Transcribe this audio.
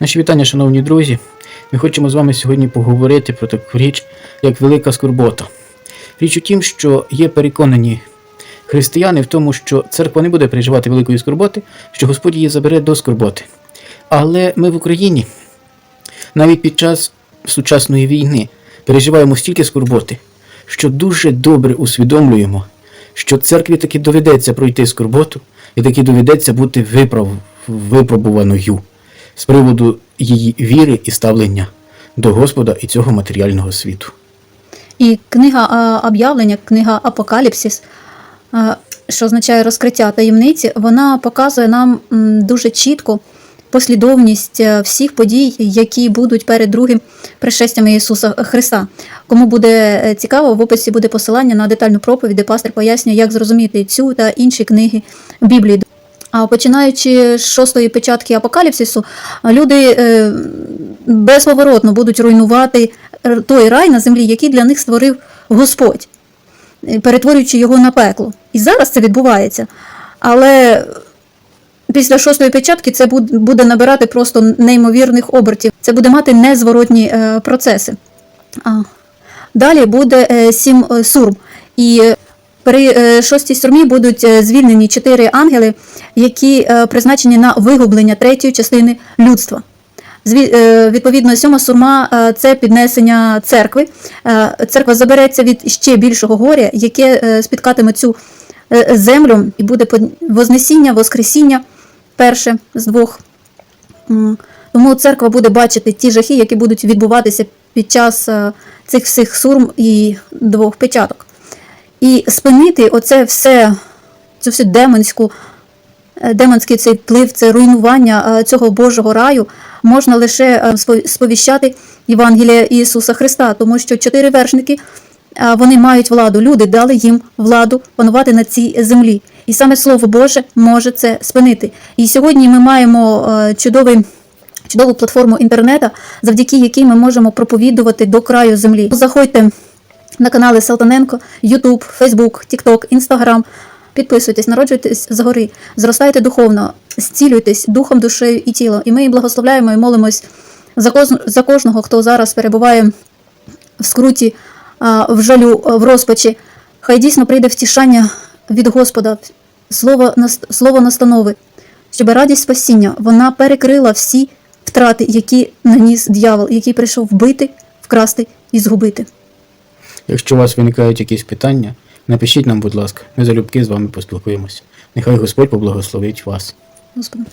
Наші вітання, шановні друзі. Ми хочемо з вами сьогодні поговорити про таку річ, як велика скорбота. Річ у тім, що є переконані християни в тому, що церква не буде переживати великої скорботи, що Господь її забере до скорботи. Але ми в Україні навіть під час сучасної війни переживаємо стільки скорботи, що дуже добре усвідомлюємо, що церкві таки доведеться пройти скорботу і таки доведеться бути випробуваною з приводу її віри і ставлення до Господа і цього матеріального світу. І книга об'явлення, книга Апокаліпсис, що означає розкриття таємниці, вона показує нам дуже чітко послідовність е, всіх подій, які будуть перед другим пришестям Ісуса Христа. Кому буде е, цікаво, в описі буде посилання на детальну проповідь, де пастор пояснює, як зрозуміти цю та інші книги Біблії. А починаючи з шостої печатки апокаліпсису, люди е, безповоротно будуть руйнувати той рай на землі, який для них створив Господь, е, перетворюючи його на пекло. І зараз це відбувається. Але після шостої печатки це буде набирати просто неймовірних обертів. Це буде мати незворотні е, процеси. Далі буде сім сурм. І при е, шостій сурмі будуть е, звільнені чотири ангели, які е, призначені на вигублення третьої частини людства. Відповідно, сьома сурма це піднесення церкви. Церква забереться від ще більшого горя, яке спіткатиме цю землю, і буде вознесіння, воскресіння перше з двох. Тому церква буде бачити ті жахи, які будуть відбуватися під час цих всіх сурм і двох печаток. І спинити оце все, цю всю демонську, е, демонський цей вплив, це руйнування е, цього Божого раю можна лише е, сповіщати Євангелія Ісуса Христа, тому що чотири вершники вони мають владу. Люди дали їм владу панувати на цій землі. І саме Слово Боже може це спинити. І сьогодні ми маємо чудовий. Чудову платформу інтернету, завдяки якій ми можемо проповідувати до краю землі. Заходьте на канали Салтаненко, Ютуб, Фейсбук, Тікток, Інстаграм. Підписуйтесь, народжуйтесь згори, зростайте духовно, зцілюйтесь духом, душею і тілом. І ми благословляємо і молимось за, коз- за кожного, хто зараз перебуває в скруті, в жалю, в розпачі. Хай дійсно прийде втішання від Господа, слово, слово настанови, щоб радість спасіння вона перекрила всі втрати, які наніс дьявол, який прийшов вбити, вкрасти і згубити. Якщо у вас виникають якісь питання, напишіть нам, будь ласка, ми залюбки з вами поспілкуємося. Нехай Господь поблагословить вас. Господи.